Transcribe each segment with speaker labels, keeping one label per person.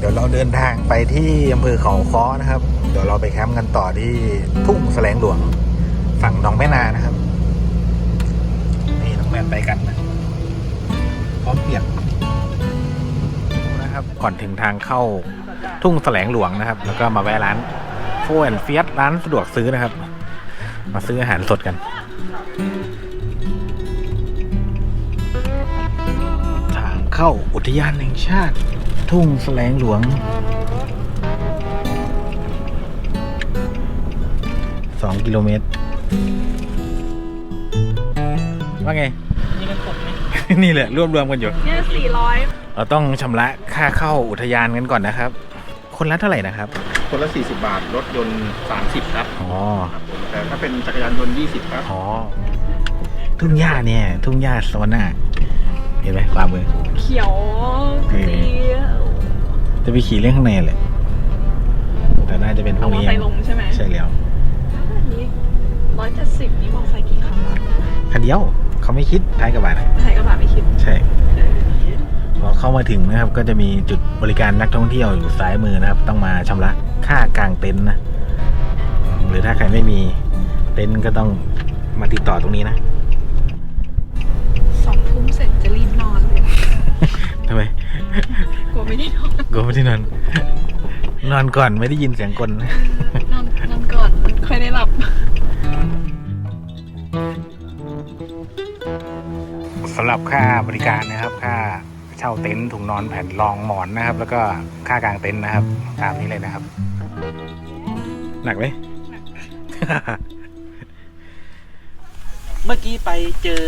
Speaker 1: เดี๋ยวเราเดินทางไปที่อำเภอเขาค้อนะครับ เดี๋ยวเราไปแคมป์กันต่อที่ทุ่งแสลงหลวง ฝั่งหนองแม่นานะครับ นี่น้องแมนไปกันนะพร้อมเปียกนะครับ ก่อนถึงทางเข้าทุ่งแสลงหลวงนะครับ แล้วก็มาแวะร้านโฟนเฟียสร้านสะดวกซื้อนะครับ มาซื้ออาหารสดกันทางเข้าอุทยานแห่งชาติ ทุ่งแสลงหลวงสองกิโลเมตร ว่าไง
Speaker 2: นี่มันตกไหม
Speaker 1: นี่แหละรวบรวมกันอยู่
Speaker 2: เนี่ยสี่ร้อย
Speaker 1: เราต้องชำระค่าเข้าอุทยานกันก่อนนะครับ คนละเท่าไหร่นะครับ
Speaker 3: คนละ 40 บาท รถยนต์ 30 ครับ
Speaker 1: อ๋อ
Speaker 3: ครับผมแต่ถ้าเป็นจักรยานยนต์ 20 ครับ
Speaker 1: อ๋อทุ่งหญ้าเนี่ย ทุ่งหญ้าโซนหน้า เห็นไหมขวามือ
Speaker 2: เขียวขจี
Speaker 1: จะไปขี่เล่นข้างในแหละแต่น่าจะเป็นพ
Speaker 2: เอา
Speaker 1: วก
Speaker 2: มอ
Speaker 1: นี้
Speaker 2: ไซค์ลงใช่ไหม
Speaker 1: ใช่แล้ว
Speaker 2: อันนี้ร้อยเจ็ดสิบนี่มอไซค์กี่คันวะ
Speaker 1: คันเดียวเขาไม่คิดท้ายกระบะนะ
Speaker 2: ไทยกระบะไม่คิด
Speaker 1: ใช่พอเข้ามาถึงนะครับ ก็จะมีจุดบริการนักท่องเที่ยวอยู่ซ้ายมือนะครับ ต้องมาชำระค่ากางเต็นท์นะ หรือถ้าใครไม่มีเต็นท์ก็ต้องมาติดต่อตรงนี้นะ
Speaker 2: ทำ
Speaker 1: ไม
Speaker 2: กลัวไม่ได้นอน
Speaker 1: กูไม่ได้นอน นอนก่อนไม่ได้ยินเสียงกล
Speaker 2: นอนนอนก่อนค่อยได้หลับ
Speaker 1: สำหรับค่าบริการนะครับ ค่าเช่าเต็นท์ถุงนอนแผ่นรองหมอนนะครับ แล้วก็ค่ากางเต็นท์นะครับ ตามนี้เลยนะครับ หนักไหม
Speaker 4: เมื่อกี้ไปเจอ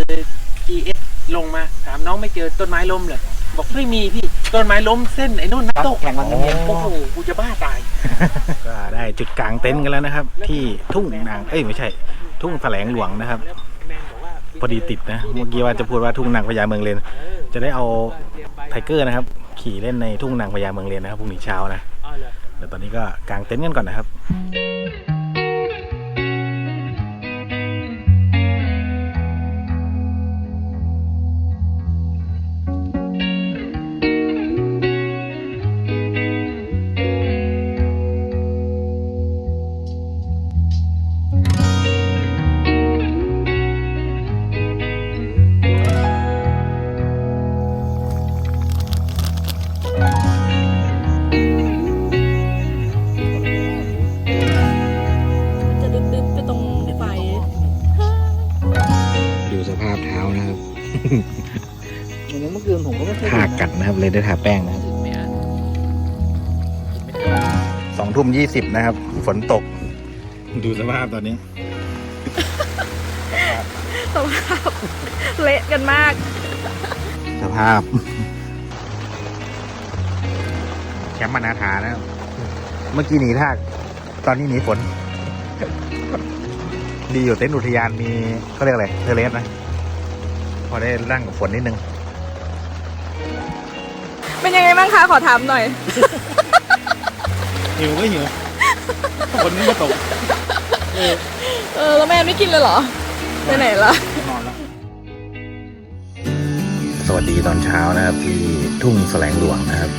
Speaker 4: GS ลงมา ถามน้องไม่เจอต้นไม้ล้มเหรอ บอกไม่มีพี่ต้นไม้ล้มเส้นไอ้นู่นน้ำตกแข่งวันทะเบียนโอ้โหกูจะบ้าตาย
Speaker 1: ก็ได้จุดกลางเต็นท์กันแล้วนะครับ ที่ทุ่งนางเอ้ยไม่ใช่ ทุ่งแถลงหลวงนะครับ พอดีติดนะเมื่อกี้ว่าจะพูดว่าทุ่งนางพญาเมืองเลนจะได้เอาไทเกอร์นะครับ ขี่เล่นในทุ่งนางพญาเมืองเลนนะครับพรุ่งนี้เช้านะเดี๋ยวตอนนี้ก็กางเต็นท์กันก่อนนะครับ เลยได้ทาแป้งนะครับสองทุ่มยี่สิบนะครับ ฝนตก ดูสภาพตอนนี้
Speaker 2: สภาพ เละกันมาก
Speaker 1: สภาพ แคมป์มานาธานะครับ เมื่อกี้หนีทาก ตอนนี้หนีฝน ดีอยู่เต็นท์อุทยานมีเขาเรียกอะไรเทเลสนะ พอได้ร่างกับฝนนิดนึง
Speaker 2: เป็นยังไงบ้างคะขอถามหน่อย
Speaker 1: หิวก็หิวฝนก็ตก
Speaker 2: เออแล้วแม่ไม่กินเลยเหรอไปไหนล่ะ
Speaker 1: นอนแล้วสวัสดีตอนเช้านะครับ ที่ทุ่งแสลงหลวงนะครับ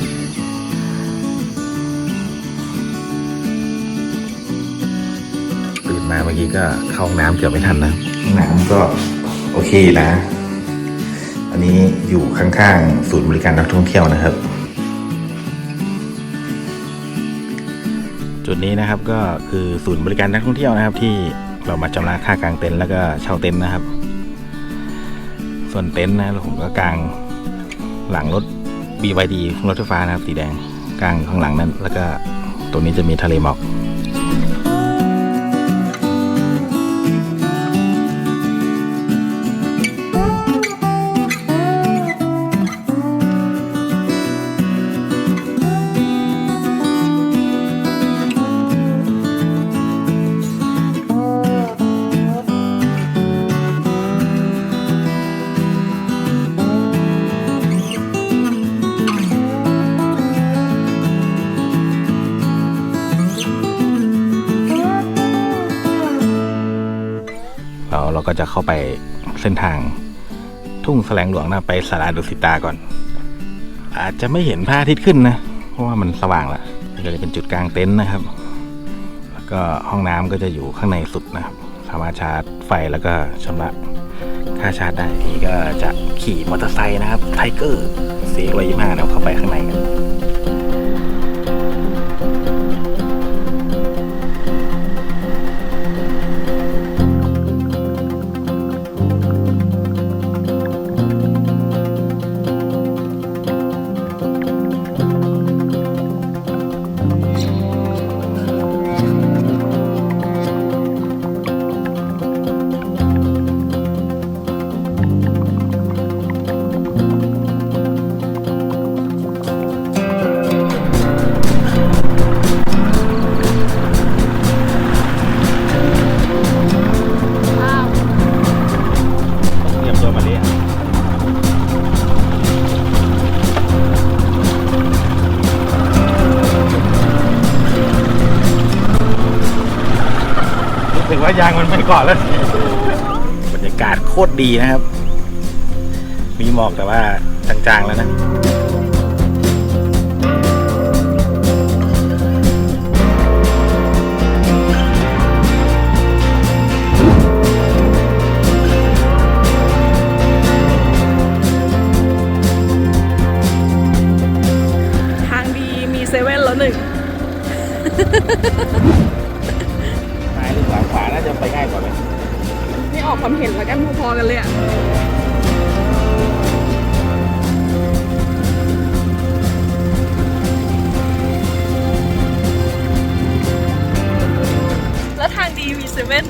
Speaker 1: ตื่นมาเมื่อกี้ก็เข้าห้องน้ำเกือบไม่ทันนะห้องน้ำก็โอเคนะอั นี้อยู่ข้างๆศูนย์บริการนักท่องเที่ยวนะครับ จุดนี้นะครับก็คือศูนย์บริการนักท่องเที่ยวนะครับ ที่เรามาจำระค่ากางเต็นท์แล้วก็เช่าเต็นท์นะครับ ส่วนเต็นท์นะผมก็กางหลังรถ BYD รถไฟฟ้านะครับสีแดงกางข้างหลังนั้น แล้วก็ตรงนี้จะมีทะเลหมอก ก็จะเข้าไปเส้นทางทุ่งแสลงหลวงนะไปสาราดุสิตาก่อน อาจจะไม่เห็นพระอาทิตย์ขึ้นนะ เพราะว่ามันสว่างละก็จะเป็นจุดกลางเต็นท์นะครับ แล้วก็ห้องน้ำก็จะอยู่ข้างในสุดนะครับ สามารถชาร์จไฟแล้วก็ชำระค่าชาร์จได้นี่ก็จะขี่มอเตอร์ไซค์นะครับไทเกอร์เสียร้อยยี่ห้าเอาเข้าไปข้างในกัน
Speaker 2: ว่า
Speaker 1: ยางมันไม่เกาะแล้วบรรยากาศโคตรดีนะครับ มีหมอกแต่ว่าจางๆแล้วนะ
Speaker 2: ทางดีมีเซเว่นแล้วหนึ่ง
Speaker 1: ขวาน่าจะไปง่ายกว่าไหม
Speaker 2: นี่ออกความเห็นแล้วกันพอๆกันเลยอะแล้วทางดีมีเซเว่น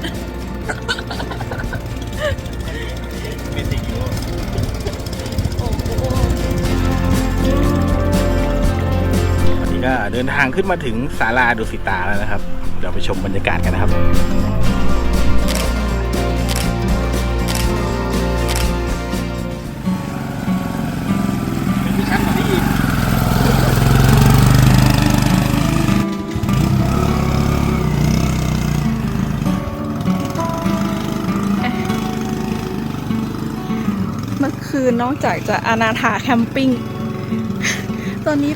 Speaker 1: เดินทางขึ้นมาถึงศาลาดุสิตาแล้วนะครับ เดี๋ยวไปชมบรรยากาศกันนะครับ
Speaker 2: เมื่อคืนนอกจากจะอนาถาแคมปิ้ง ตอนนี้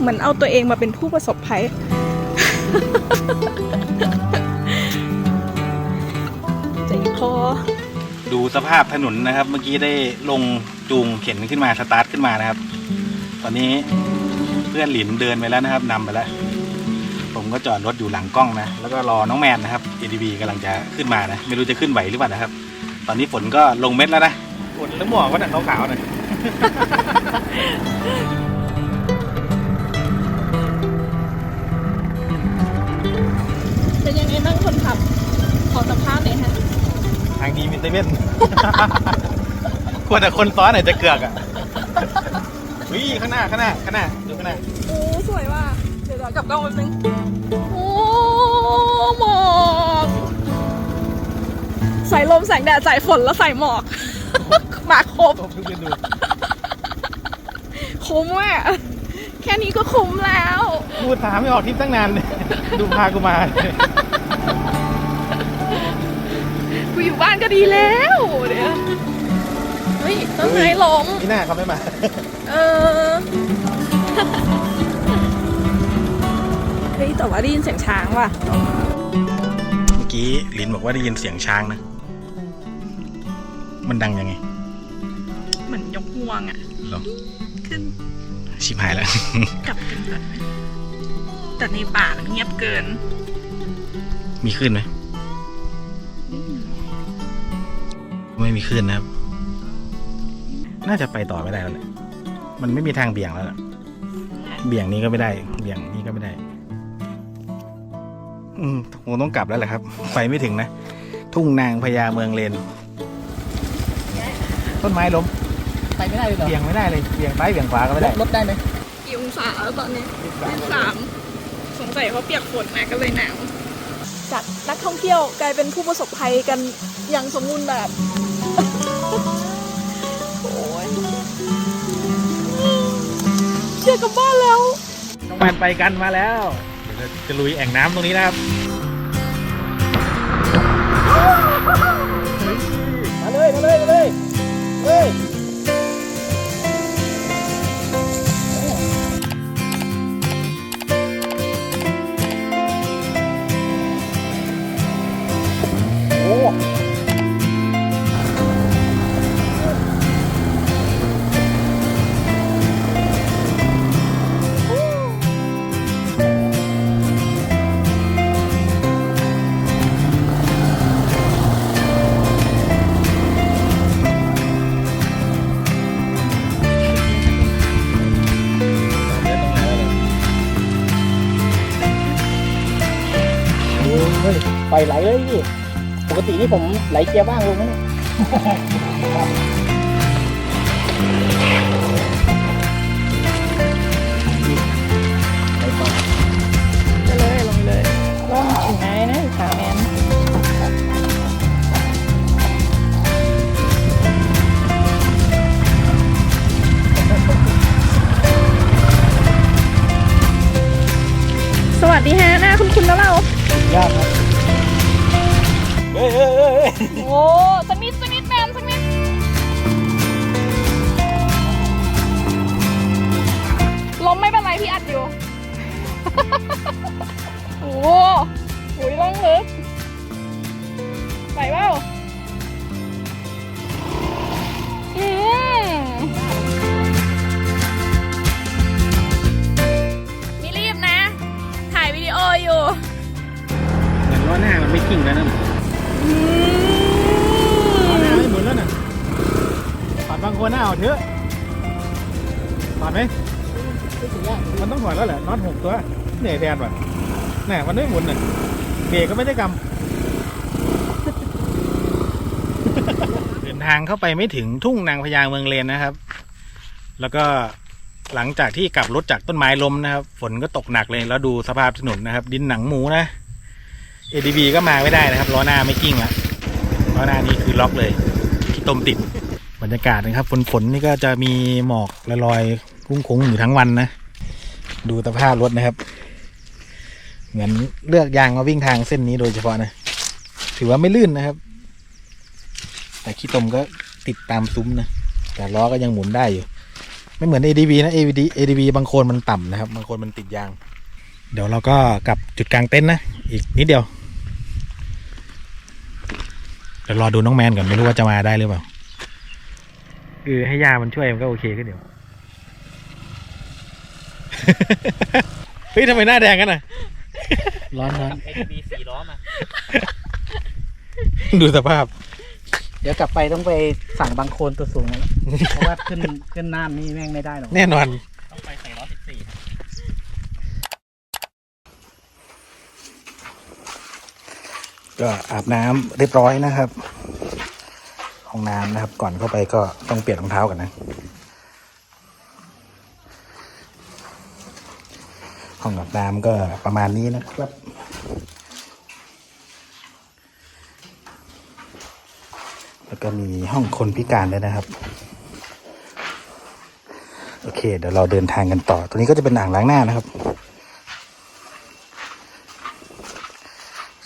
Speaker 2: เหมือนเอาตัวเองมาเป็นผู้ประสบภัย ใจคอ
Speaker 1: ดูสภาพถนนนะครับ เมื่อกี้ได้ลงจูงเข็นขึ้นมาสตาร์ทขึ้นมานะครับ ตอนนี้เพื่อนหลินเดินไปแล้วนะครับนำไปแล้ว ผมก็จอดรถอยู่หลังกล้องนะ แล้วก็รอน้องแมนนะครับ ADB กำลังจะขึ้นมานะ ไม่รู้จะขึ้นไหวหรือเปล่านะครับ ตอนนี้ฝนก็ลงเม็ดแล้วนะฝนแล้วหมอกก็หนักขาวๆหน่อย
Speaker 2: เป็นยังไงบ้างคนขับ ขอสัมภาษณ์หน่อยฮะ
Speaker 1: ทางดีมีเซเว่น ควรแต่คนซ้อนอาจจะเกือกอะวิข้างหน้าข้างหน้าข้างหน้าดูข้างหน้า
Speaker 2: โอ้สวยว่ะเดี๋ยวเรากลับกล้องแป๊บนึงโอ้หมอกใส่ลมแสงแดดใส่ฝนแล้วใส่หมอก มาครบ
Speaker 1: ตบดูดู
Speaker 2: คุ้มอะแค่นี้ก็คุ้มแล้ว
Speaker 1: พูดถามไม่ออกทิปตั้งนานเลยดูพากูมา
Speaker 2: กูอยู่บ้านก็ดีแล้วเดี๋ยวเฮ้ยต้นไม้ล้ม
Speaker 1: ที่หน้าเขาไม่มา
Speaker 2: เออเฮ้ยแต่ว่าได้ยินเสียงช้างว่ะ
Speaker 1: เมื่อกี้ลินบอกว่าได้ยินเสียงช้างนะ มันดังยังไง
Speaker 2: เหมือนยกงวงอะ
Speaker 1: เหรอ
Speaker 2: ขึ้น
Speaker 1: ชิบหายแล้ว
Speaker 2: กลับกันก่อนไหมแต่ในป่ามันเงียบเกิน
Speaker 1: มีขึ้นไหม ไม่มีขึ้นนะครับ น่าจะไปต่อไม่ได้แล้วแหละมันไม่มีทางเบี่ยงแล้วล่ะเบี่ยงนี้ก็ไม่ได้ เบี่ยงนี้ก็ไม่ได้ อืมคงต้องกลับแล้วแหละครับ ไปไม่ถึงนะ ทุ่งนางพญาเมืองเลน ต้นไม้ล้ม
Speaker 4: ไปไม่ได้เลยเหรอ
Speaker 1: เบี่ยงไม่ได้เลย เบี่ยงซ้ายเบี่ยงขวาก็ไม่ได้
Speaker 4: รถได้ไหม
Speaker 2: กี่องศาแล้วตอนนี้สามสงสัยเพราะเปียกฝนมาก็เลยหนาวจากนักท่องเที่ยวกลายเป็นผู้ประสบภัยกันอย่างสมบูรณ์แบบ เชียกลับบ้านแล้ว
Speaker 1: น้องแมนไปกันมาแล้วเดี๋ยวจะลุยแอ่งน้ำตรงนี้นะครับ
Speaker 4: มาเลยมาเลยมาเลยเฮ้ย
Speaker 3: อยไหลเลยพี่ปกตินี่ผมไหลเกียร์บ้างลงนะเนี่ย
Speaker 2: ไปเลยลงไปเลยลงถึงไหนนะขาแมนสวัสดีฮะหน้าคุณคุณแล้วเรา
Speaker 3: ยากครับ
Speaker 2: โอ้สักนิดสักนิดแมนสักนิดล้มไม่เป็นไรพี่อัดอยู่ โอ้โหหุยล่องลึกไหวเปล่าอืมมีรีบนะ ถ่ายวิดีโออยู่
Speaker 3: เหมือนล้อหน้ามันไม่กิ้งแล้วนั่น น่ะ
Speaker 2: อื
Speaker 3: ล้อหน้ามไม่หมุนแล้วน่ะถอดบางคนหน้าเอาเถอะถอดไหมมันต้องถอดแล้วแหละน็อตหกตัวเหนื่อยแทนว่ะน่ะมันไม่หมุนน่ะเบรกก็ไม่ได้กำ
Speaker 1: เดินทางเข้าไปไม่ถึงทุ่งนางพญาเมืองเลนนะครับ แล้วก็หลังจากที่กลับรถจากต้นไม้ล้มนะครับ ฝนก็ตกหนักเลยแล้วดูสภาพถนนนะครับ ดินหนังหมูนะ ADB ก็มาไม่ได้นะครับล้อหน้าไม่กิ้งละล้อหน้านี่คือล็อกเลยที่ตมติดบรรยากาศนะครับฝนฝนนี่ก็จะมีหมอกลอยๆคุ้งๆอยู่ทั้งวันนะ ดูสภาพรถนะครับ เหมือนเลือกยางมาวิ่งทางเส้นนี้โดยเฉพาะนะ ถือว่าไม่ลื่นนะครับ แต่ขี้ตมก็ติดตามซุ้มนะ แต่ล้อก็ยังหมุนได้อยู่ ไม่เหมือน ADV นะ ADV ADV บางคนมันต่ำนะครับ บางคนมันติดยาง เดี๋ยวเราก็กลับจุดกลางเต็นท์นะ อีกนิดเดียว ดี๋ยวรอดูน้องแมนก่อนไม่รู้ว่าจะมาได้หรือเปล่าคือให้ยามันช่วยมันก็โอเคก็เดี๋ยวเฮ้ยทำไมหน้าแดงกันอะ
Speaker 3: ร้อนร้อน
Speaker 4: เอ็บีสี่ล้อมา
Speaker 1: ดูสภาพ
Speaker 3: เดี๋ยวกลับไปต้องไปสั่งบางโคนตัวสูงแล้วเพราะว่าขึ้นขึ้นน้ำนี่แม่งไม่ได้หรอก
Speaker 1: แน่นอน
Speaker 4: ต้องไปใส่ล้อสิบสี่
Speaker 1: ก็อาบน้ำเรียบร้อยนะครับห้องน้ำนะครับ ก่อนเข้าไปก็ต้องเปลี่ยนรองเท้ากันนะห้องอาบน้ำก็ประมาณนี้นะครับ แล้วก็มีห้องคนพิการด้วยนะครับ โอเค เดี๋ยวเราเดินทางกันต่อ ตัวนี้ก็จะเป็นอ่างล้างหน้านะครับ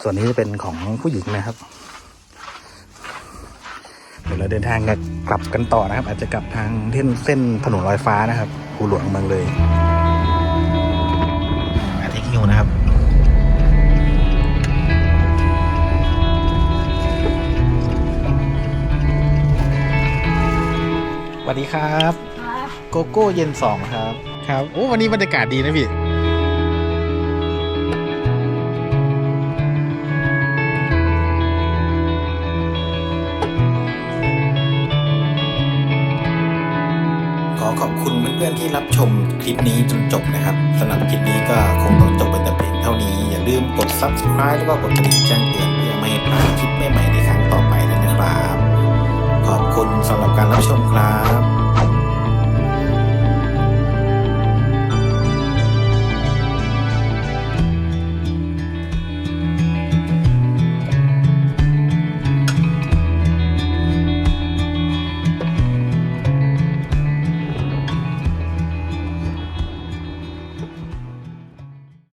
Speaker 1: ส่วนนี้จะเป็นของผู้หญิงนะครับ เดี๋ยวเราเดินทางกันกลับกันต่อนะครับ อาจจะกลับทางเส้นเส้นถนนลอยฟ้านะครับภูหลวงเมืองเลยมาเทคนิวนะครับสวัสดีครับ โกโก้เย็นสองครับ ครับ โอ้ วันนี้บรรยากาศดีนะพี่ เพื่อนๆที่รับชมคลิปนี้จนจบนะครับสำหรับคลิปนี้ก็คงต้องจบไปแต่เพียงเท่านี้ อย่าลืมกด subscribe แล้วก็กดกระดิ่งแจ้งเตือนเพื่อไม่พลาดคลิปใหม่ๆในครั้งต่อไปเลยนะครับ ขอบคุณสำหรับการรับชมครับ